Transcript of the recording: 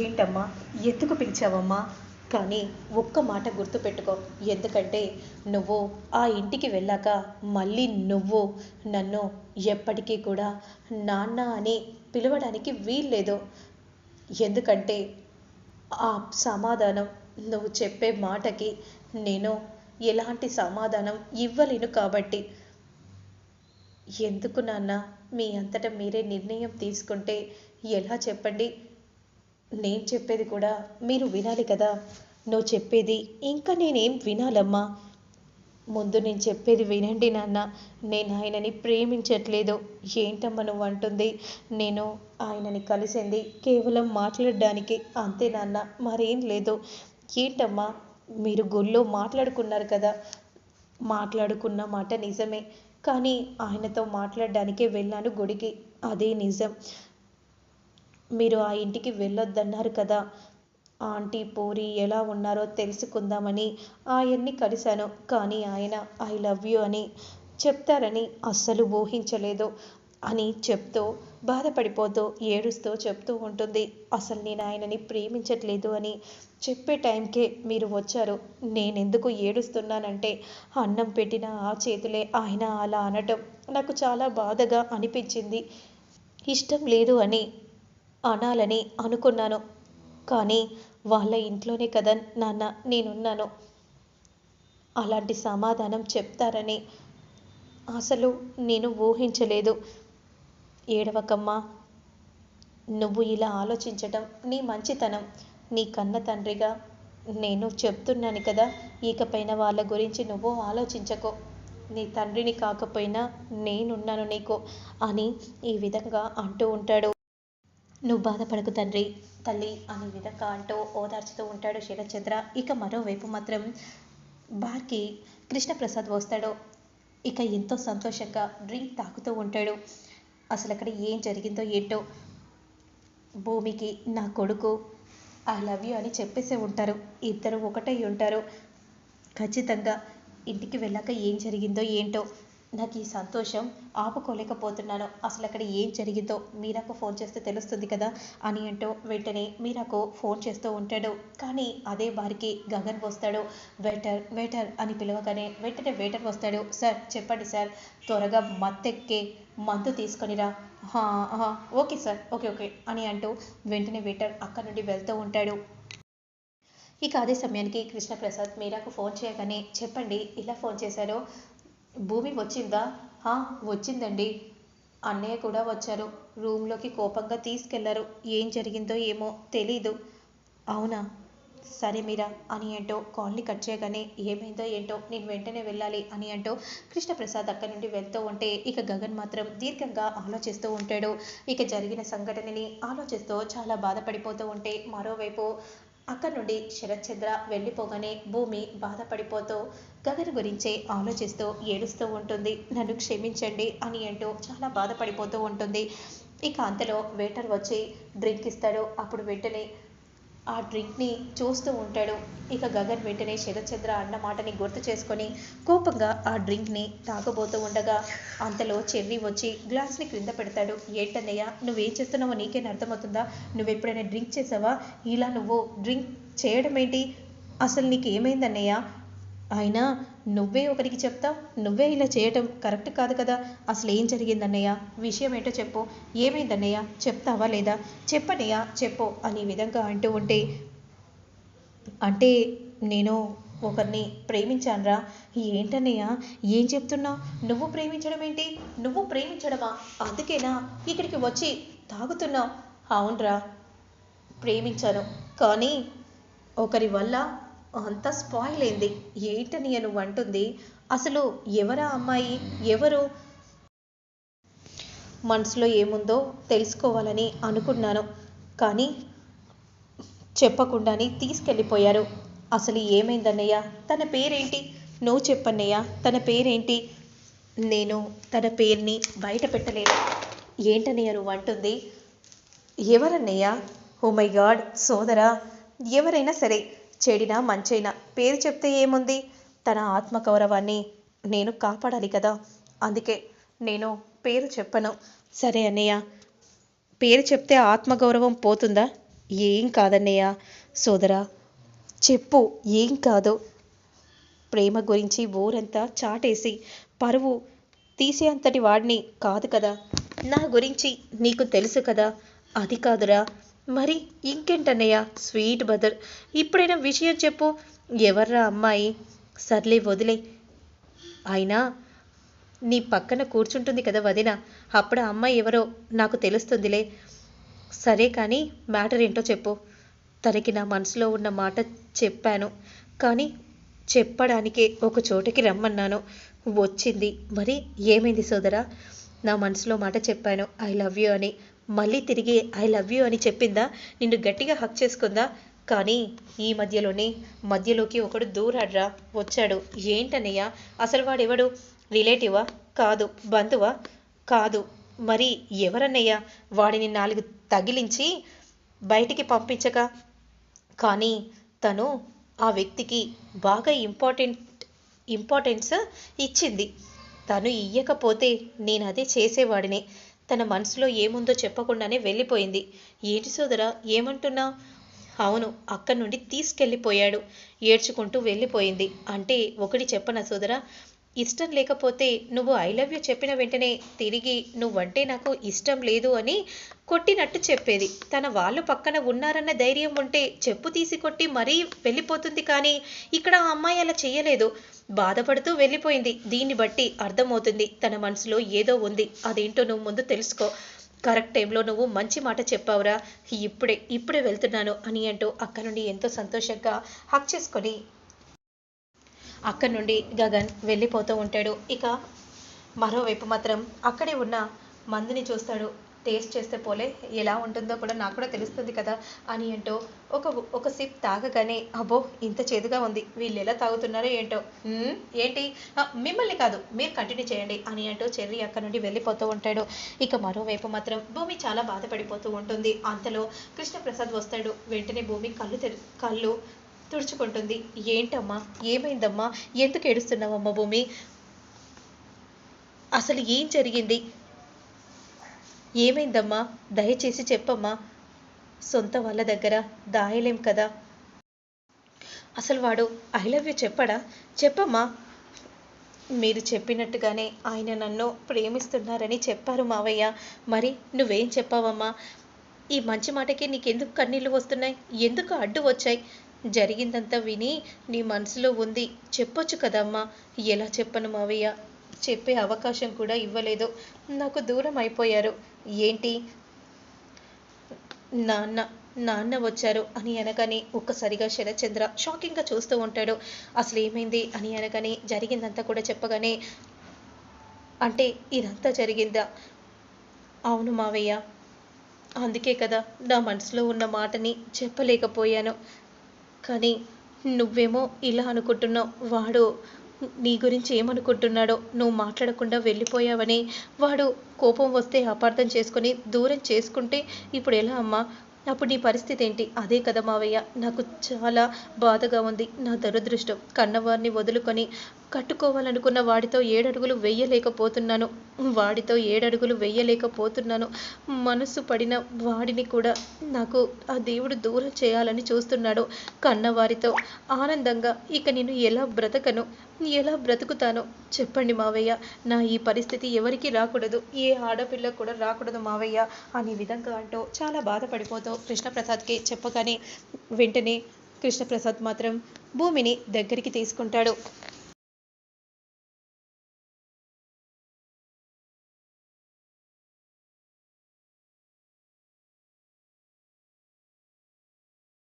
ఏంటమ్మా? ఎందుకు పిలిచావమ్మా? కానీ ఒక్క మాట గుర్తుపెట్టుకో. ఎందుకంటే నువ్వు ఆ ఇంటికి వెళ్ళాక మళ్ళీ నువ్వు నన్ను ఎప్పటికీ కూడా నాన్న అని పిలవడానికి వీల్లేదు. ఎందుకంటే ఆ సమాధానం నువ్వు చెప్పే మాటకి నేను ఎలాంటి సమాధానం ఇవ్వలేను కాబట్టి. ఎందుకు నాన్న? మీ అంతటా మీరే నిర్ణయం తీసుకుంటే ఎలా చెప్పండి? నేను చెప్పేది కూడా మీరు వినాలి కదా. నువ్వు చెప్పేది ఇంకా నేనేం వినాలమ్మా. ముందు నేను చెప్పేది వినండి నాన్న. నేను ఆయనని ప్రేమించట్లేదు. ఏంటమ్మా నువ్వు అంటుంది. నేను ఆయనని కలిసింది కేవలం మాట్లాడడానికి. అంతే నాన్న మరేం లేదు. ఏంటమ్మా మీరు గుళ్ళో మాట్లాడుకున్నారు కదా. మాట్లాడుకున్న మాట నిజమే. కానీ ఆయనతో మాట్లాడడానికే వెళ్ళాను గుడికి. అదే నిజం. మీరు ఆ ఇంటికి వెళ్ళొద్దన్నారు కదా. ఆంటీ పూరి ఎలా ఉన్నారో తెలుసుకుందామని ఆయన్ని కలిశాను. కానీ ఆయన ఐ లవ్ యూ అని చెప్తారని అస్సలు ఊహించలేదు అని చెప్తూ బాధపడిపోతూ ఏడుస్తూ చెప్తూ ఉంటుంది. అసలు నేను ఆయనని ప్రేమించట్లేదు అని చెప్పే టైంకే మీరు వచ్చారు. నేనెందుకు ఏడుస్తున్నానంటే అన్నం పెట్టిన ఆ చేతులే ఆయన అలా అనటం నాకు చాలా బాధగా అనిపించింది. ఇష్టం లేదు అని అనాలని అనుకున్నాను. కానీ వాళ్ళ ఇంట్లోనే కదా నాన్న నేనున్నాను. అలాంటి సమాధానం చెప్తారని అసలు నేను ఊహించలేదు. ఏడవకమ్మా నువ్వు ఇలా ఆలోచించటం నీ మంచితనం. నీ కన్న తండ్రిగా నేను చెప్తున్నాను కదా ఇకపైన వాళ్ళ గురించి నువ్వు ఆలోచించకో. నీ తండ్రిని కాకపోయినా నేనున్నాను నీకు అని ఈ విధంగా అంటూ ఉంటాడు. నువ్వు బాధపడకు తండ్రి. తల్లి అనే విధంగా అంటూ ఓదార్చుతూ ఉంటాడు శరత్చంద్ర ఇక మరోవైపు మాత్రం బార్కి కృష్ణప్రసాద్ వస్తాడు. ఇక ఎంతో సంతోషంగా డ్రింక్ తాకుతూ ఉంటాడు. అసలు అక్కడ ఏం జరిగిందో ఏంటో. భూమికి నా కొడుకు ఐ లవ్ యూ అని చెప్పేసే ఉంటారు. ఇద్దరు ఒకటై ఉంటారు. ఖచ్చితంగా ఇంటికి వెళ్ళాక ఏం జరిగిందో ఏంటో. నాకు ఈ సంతోషం ఆపుకోలేకపోతున్నాను. అసలు అక్కడ ఏం జరిగిందో మీరాకు ఫోన్ చేస్తే తెలుస్తుంది కదా? అని అంటూ వెంటనే మీరాకు ఫోన్ చేస్తూ ఉంటాడు. కానీ అదే బారికి గగన్ వస్తాడు. వెయిటర్ వెయిటర్ అని పిలవగానే వెంటనే వెయిటర్ వస్తాడు. సార్ చెప్పండి సార్. త్వరగా మత్తెక్కే మందు తీసుకొనిరా ఓకే సార్ ఓకే ఓకే అని అంటూ వెంటనే వెయిటర్ అక్కడ నుండి వెళ్తూ ఉంటాడు. ఇక అదే సమయానికి కృష్ణప్రసాద్ మీరాకు ఫోన్ చేయగానే చెప్పండి ఇలా ఫోన్ చేశారు? భూమి వచ్చిందా? "హా, వచ్చిందండి. అన్నయ్య కూడా వచ్చారు. రూమ్లోకి కోపంగా తీసుకెళ్ళారు. ఏం జరిగిందో ఏమో తెలీదు. అవునా? సరే మీరా అని అంటూ కాల్ని కట్ చేయగానే ఏమైందో ఏంటో నేను వెంటనే వెళ్ళాలి అని అంటూ కృష్ణప్రసాద్ అక్కడి నుండి వెళ్తూ ఉంటే ఇక గగన్ మాత్రం దీర్ఘంగా ఆలోచిస్తూ ఉంటాడు. ఇక జరిగిన సంఘటనని ఆలోచిస్తూ చాలా బాధపడిపోతూ ఉంటే మరోవైపు అక్కడి నుండి శరత్చంద్ర వెళ్ళిపోగానే భూమి బాధపడిపోతూ గగన్ గురించే ఆలోచిస్తూ ఏడుస్తూ ఉంటుంది. నన్ను క్షమించండి అని అంటూ చాలా బాధపడిపోతూ ఉంటుంది. ఇక అంతలో వెయిటర్ వచ్చి డ్రింక్ ఇస్తాడు. అప్పుడు వెంటనే ఆ డ్రింక్ని చూస్తూ ఉంటాడు. ఇక గగన్ వెంటనే శరచంద్ర అన్న మాటని గుర్తు చేసుకొని కోపంగా ఆ డ్రింక్ని తాగబోతూ ఉండగా అంతలో చెర్రీ వచ్చి గ్లాస్ని క్రింద పెడతాడు. ఏంటన్నయ్య నువ్వేం చేస్తున్నావో నీకేం అర్థమవుతుందా? నువ్వు ఎప్పుడైనా డ్రింక్ చేసావా? ఇలా నువ్వు డ్రింక్ చేయడం ఏంటి అసలు నీకు ఏమైందన్నయ్యా అయినా నువ్వే ఒకరికి చెప్తావు నువ్వే ఇలా చేయటం కరెక్ట్ కాదు కదా? అసలు ఏం జరిగిందన్నయ్య విషయం ఏంటో చెప్పు. ఏమైందన్నయ్య చెప్తావా లేదా? చెప్పనయ్య చెప్పు అనే విధంగా అంటూ ఉంటే అంటే నేను ఒకరిని ప్రేమించానురా. ఏంటన్నయ్య? ఏం చెప్తున్నావు? నువ్వు ప్రేమించడం ఏంటి? నువ్వు ప్రేమించడమా? అందుకేనా ఇక్కడికి వచ్చి తాగుతున్నావు? అవునరా ప్రేమించాను. కానీ ఒకరి వల్ల అంతా స్పాయిల్ అయింది. ఏంటని నువ్వు అంటుంది. అసలు ఎవరా అమ్మాయి? ఎవరు? మనసులో ఏముందో తెలుసుకోవాలని అనుకున్నాను. కానీ చెప్పకుండానే తీసుకెళ్ళిపోయారు. అసలు ఏమైందన్నయ్య? తన పేరేంటి? నువ్వు చెప్పన్నయ్య తన పేరేంటి? నేను తన పేరుని బయట పెట్టలేను. ఏంటని నువ్వు అంటుంది. ఎవరన్నయ్య? ఓ మై గాడ్ సోదరా ఎవరైనా సరే చెడినా మంచైనా. పేరు చెప్తే ఏముంది? తన ఆత్మగౌరవాన్ని నేను కాపాడాలి కదా. అందుకే నేను పేరు చెప్పను. సరే అన్నయ్య. పేరు చెప్తే ఆత్మగౌరవం పోతుందా? ఏం కాదన్నయ్య. సోదరా చెప్పు. ఏం కాదు. ప్రేమ గురించి ఊరంతా చాటేసి పరువు తీసే అంతటి వాడిని కాదు కదా. నా గురించి నీకు తెలుసు కదా. అది కాదురా. మరి ఇంకేంటన్నయ్య? స్వీట్ బదర్ ఇప్పుడైనా విషయం చెప్పు. ఎవర్రా అమ్మాయి? సర్లే వదిలే. అయినా నీ పక్కన కూర్చుంటుంది కదా వదిన. అప్పుడు ఆ అమ్మాయి ఎవరో నాకు తెలుస్తుందిలే. సరే కానీ మ్యాటర్ ఏంటో చెప్పు. తనకి నా మనసులో ఉన్న మాట చెప్పాను. కానీ చెప్పడానికే ఒక చోటకి రమ్మన్నాను. వచ్చింది. మరి ఏమైంది సోదరా? నా మనసులో మాట చెప్పాను. ఐ లవ్ యూ అని. మళ్ళీ తిరిగి ఐ లవ్ యూ అని చెప్పిందా? నిన్ను గట్టిగా హక్ చేసుకుందా? కానీ ఈ మధ్యలోనే మధ్యలోకి ఒకడు దూరాడ్రా వచ్చాడు. ఏంటన్నయ్య? అసలు వాడెవడు? రిలేటివా? కాదు. బంధువా? కాదు. మరి ఎవరన్నయ్యా? వాడిని నాలుగు తగిలించి బయటికి పంపించక. కానీ తను ఆ వ్యక్తికి బాగా ఇంపార్టెంట్ ఇంపార్టెన్స్ ఇచ్చింది. తను ఇయ్యకపోతే నేను అదే చేసేవాడిని. తన మనసులో ఏముందో చెప్పకుండానే వెళ్ళిపోయింది. ఏంటి సోదరా ఏమంటున్నా? అవును అక్కడి నుండి తీసుకెళ్ళిపోయాడు. ఏడ్చుకుంటూ వెళ్ళిపోయింది. అంటే ఒకటి చెప్పనా సోదరా? ఇష్టం లేకపోతే నువ్వు ఐ లవ్ యూ చెప్పిన వెంటనే తిరిగి నువ్వంటే నాకు ఇష్టం లేదు అని కొట్టినట్టు చెప్పేది. తన వాళ్ళు పక్కన ఉన్నారన్న ధైర్యం ఉంటే చెప్పు తీసి కొట్టి మరీ వెళ్ళిపోతుంది కానీ ఇక్కడ ఆ అమ్మాయి అలా చేయలేదు బాధపడుతూ వెళ్ళిపోయింది. దీన్ని బట్టి అర్థమవుతుంది తన మనసులో ఏదో ఉంది. అదేంటో నువ్వు ముందు తెలుసుకో. కరెక్ట్ టైంలో నువ్వు మంచి మాట చెప్పావురా. ఇప్పుడే ఇప్పుడే వెళ్తున్నాను అని అంటూ అక్క నుండి ఎంతో సంతోషంగా హక్ చేసుకొని అక్కడి నుండి గగన్ వెళ్ళిపోతూ ఉంటాడు. ఇక మరోవైపు మాత్రం అక్కడే ఉన్న మందుని చూస్తాడు. టేస్ట్ చేస్తే పోలే ఎలా ఉంటుందో కూడా నాకు కూడా తెలుస్తుంది కదా అని ఏంటో ఒక ఒక సిప్ తాగగానే అబ్బో ఇంత చేదుగా ఉంది. వీళ్ళు ఎలా తాగుతున్నారో ఏంటో. ఏంటి? మిమ్మల్ని కాదు మీరు కంటిన్యూ చేయండి అని అంటూ చెర్రి అక్కడ నుండి వెళ్ళిపోతూ ఉంటాడు. ఇక మరోవైపు మాత్రం భూమి చాలా బాధపడిపోతూ ఉంటుంది. అంతలో కృష్ణప్రసాద్ వస్తాడు. వెంటనే భూమి కళ్ళు తెరు కళ్ళు తుడుచుకుంటుంది. ఏంటమ్మా? ఏమైందమ్మా? ఎందుకు ఏడుస్తున్నావమ్మా భూమి? అసలు ఏం జరిగింది? ఏమైందమ్మా? దయచేసి చెప్పమ్మా. సొంత వాళ్ళ దగ్గర దాయలేం కదా? అసలు వాడు ఐ లవ్ యూ చెప్పడా? చెప్పమ్మా. మీరు చెప్పినట్టుగానే ఆయన నన్ను ప్రేమిస్తున్నారని చెప్పారు మావయ్య. మరి నువ్వేం చెప్పావమ్మా? ఈ మంచి మాటకి నీకెందుకు కన్నీళ్ళు వస్తున్నాయి? ఎందుకు అడ్డు వచ్చాయి? జరిగిందంతా విని నీ మనసులో ఉంది. చెప్పొచ్చు కదమ్మా. ఎలా చెప్పను మావయ్య? చెప్పే అవకాశం కూడా ఇవ్వలేదు. నాకు దూరం అయిపోయారు. ఏంటి? నాన్న నాన్న వచ్చారు అని అనగానే ఒక్కసారిగా శరచంద్ర షాకింగ్గా చూస్తూ ఉంటాడు. అసలు ఏమైంది అని అనగానే జరిగిందంతా కూడా చెప్పగానే అంటే ఇదంతా జరిగిందా? అవును మావయ్య. అందుకే కదా నా మనసులో ఉన్న మాటని చెప్పలేకపోయాను. కానీ నువ్వేమో ఇలా అనుకుంటున్నావు. వాడు నీ గురించి ఏమనుకుంటున్నాడో నువ్వు మాట్లాడకుండా వెళ్ళిపోయావని. వాడు కోపం వస్తే అపార్థం చేసుకొని దూరం చేసుకుంటే ఇప్పుడు ఎలా అమ్మా? అప్పుడు నీ పరిస్థితి ఏంటి? అదే కదా మావయ్య. నాకు చాలా బాధగా ఉంది. నా దురదృష్టం. కన్నవారిని వదులుకొని కట్టుకోవాలనుకున్న వాడితో ఏడడుగులు వెయ్యలేకపోతున్నాను. వాడితో ఏడడుగులు వెయ్యలేకపోతున్నాను. మనసు పడిన వాడిని కూడా నాకు ఆ దేవుడు దూరం చేయాలని చూస్తున్నాడు కన్నవారితో. ఆనందంగా ఇక నేను ఎలా బ్రతకను? ఎలా బ్రతుకుతానో? చెప్పండి మావయ్య. నా ఈ పరిస్థితి ఎవరికి రాకూడదు. ఏ ఆడపిల్ల కూడా రాకూడదు మావయ్య అనే విధంగా అంటూ చాలా బాధపడిపోతూ కృష్ణప్రసాద్కి చెప్పగానే వెంటనే కృష్ణప్రసాద్ మాత్రం భూమిని దగ్గరికి తీసుకుంటాడు.